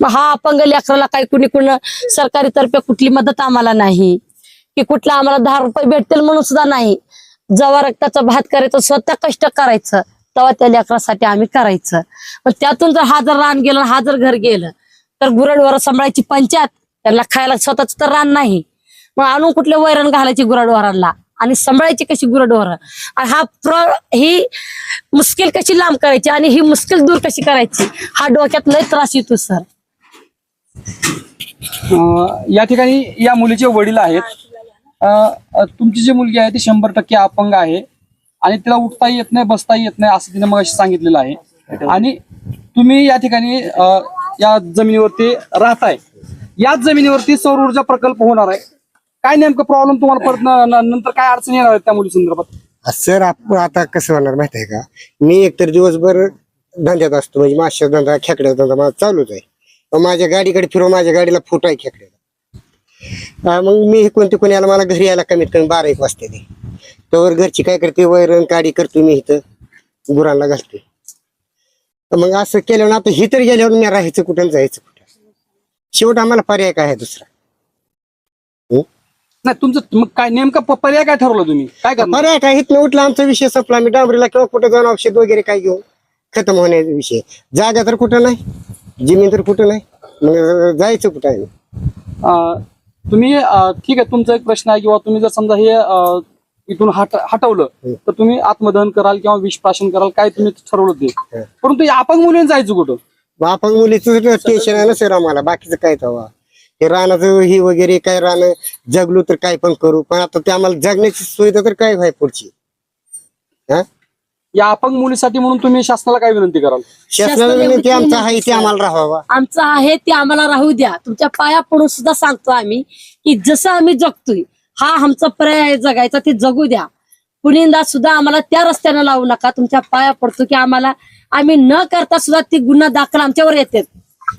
मग हा अपंग लेकराला काही कुणी कुण सरकारी तर्फे कुठली मदत आम्हाला नाही. की कुठला आम्हाला दहा रुपये भेटतील म्हणून सुद्धा नाही. जवा रक्ताचा भात करायचं स्वतः कष्ट करायचं तेव्हा त्या लेकरासाठी आम्ही करायचं. मग त्यातून जर हा जर रान गेलं हा जर घर गेलं तर गुरडवर सांभाळायची पंचायत त्यांना खायला स्वतःच तर रान नाही. मग आणून कुठले वैरण घालायची गुराढोरांना? आणि सांभाळायची कशी गुराढोर? आणि हा प्र ही मुश्किल कशी लांब करायची आणि ही मुश्किल दूर कशी करायची? हा डोक्यात लय त्रास येतो सर. या ठिकाणी या मुलीचे वडील आहेत. तुमची जी मुलगी आहे ती शंभर टक्के अपंग आहे आणि तिला उठता येत नाही बसता येत नाही असं तिने मग सांगितलेलं आहे. आणि तुम्ही या ठिकाणी या जमिनीवरती राहताय. याच जमिनीवरती सौर ऊर्जा प्रकल्प होणार आहे. काय नेमकं प्रॉब्लेम तुम्हाला परत नंतर काय अडचण येणार आहे त्या मुली संदर्भात? सर आप आता कसं होणार माहीत आहे का? मी एकतर दिवसभर धंद्यात असतो म्हणजे माश्या धंदा खेकड्याचा धंदा माझा चालूच आहे. मग माझ्या गाडीकडे फिरव माझ्या गाडीला फुट आहे खेकड्याला. मग मी कोणते कोणी आला मला घरी यायला कमीत कमी बारा एक वाजता ते तर घरची काय करते वैरण काडी करतो मी इथं गुरांना घालते. मग असं केल्यावर आता ही तर गेल्यावर मी राहायचं कुठं जायचं कुठं? शेवट आम्हाला पर्याय काय आहे दुसरा? नाही तुमचं मग काय नेमकं प- पर्याय काय ठरवलं तुम्ही? काय करणार? पर्याय काय इथनं उठला आमचा विषय संपला. मी डांबरीला किंवा कुठं जाऊन औषध वगैरे काय घेऊन खतम होण्याचा विषय. जागा तर कुठं नाही. जमीन तर कुठं नाही. मग जायचं कुठं आहे? अं, तुम्ही अं, ठीक आहे तुमचा एक प्रश्न आहे किंवा तुम्ही जर समजा हे अं, इथून हट हटवलं तर तुम्ही आत्मदहन कराल किंवा विषप्राशन कराल काय तुम्ही ठरवलं ते? परंतु या अपंग मुलीने जायचं कुठं आपण मुलीचं टेन्शन आहे ना सर आम्हाला. बाकीचं काय तवा? हे रानाचं ही वगैरे काय रान? जगलो तर काय पण करू पण आता ते आम्हाला जगण्याची सुविधा तर काय व्हाय पुढची? हा? या अपंग मुलीसाठी म्हणून तुम्ही शासनाला काय विनंती कराल? शासनाला विनंती आमचा आहे ते आम्हाला राहावा. आमचं आहे ते आम्हाला राहू द्या. तुमच्या पाया पडून सुद्धा सांगतो आम्ही की जसं आम्ही जगतोय हा आमचा पर्याय आहे जगायचा ते जगू द्या. कुणींदा सुद्धा आम्हाला त्या रस्त्यानं लावू नका. तुमच्या पाया पडतो की आम्हाला आम्ही न करता सुद्धा ती गुन्हा दाखल आमच्यावर येते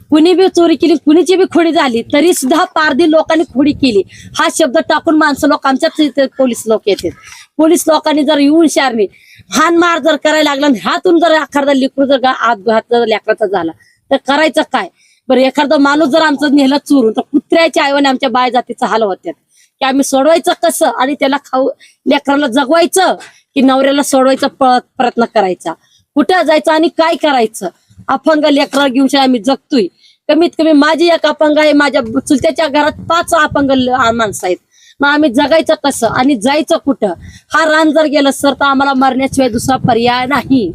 कुणी बी चोरी केली कुणीची बी खोडी झाली तरी सुद्धा पारधी लोकांनी खोडी केली. हा शब्द टाकून माणसं लोक आमच्याच पोलीस लोक येतात. पोलीस लोकांनी जर येऊन शारणी हान मार जर करायला लागला आणि ह्यातून जर एखादा लिकूड जर आत जर लेकराचा झाला तर करायचं काय? बरं एखादा माणूस जर आमचं नेलं चोरून तर कुत्र्याच्या आईवाने आमच्या बाय जातीचा हाल होत्यात. की आम्ही सोडवायचं कसं? आणि त्याला खाऊ लेकराला जगवायचं की नवऱ्याला सोडवायचा प्रयत्न करायचा? कुठं जायचं आणि काय करायचं? अपंग लेकरा घेऊन आम्ही जगतोय. कमीत कमी माझी एक अपंग आहे माझ्या चुलत्याच्या घरात पाच अपंग माणसं आहेत. मग आम्ही जगायचं कसं आणि जायचं कुठं? हा रान जर गेलं सर तर आम्हाला मरण्याशिवाय दुसरा पर्याय नाही.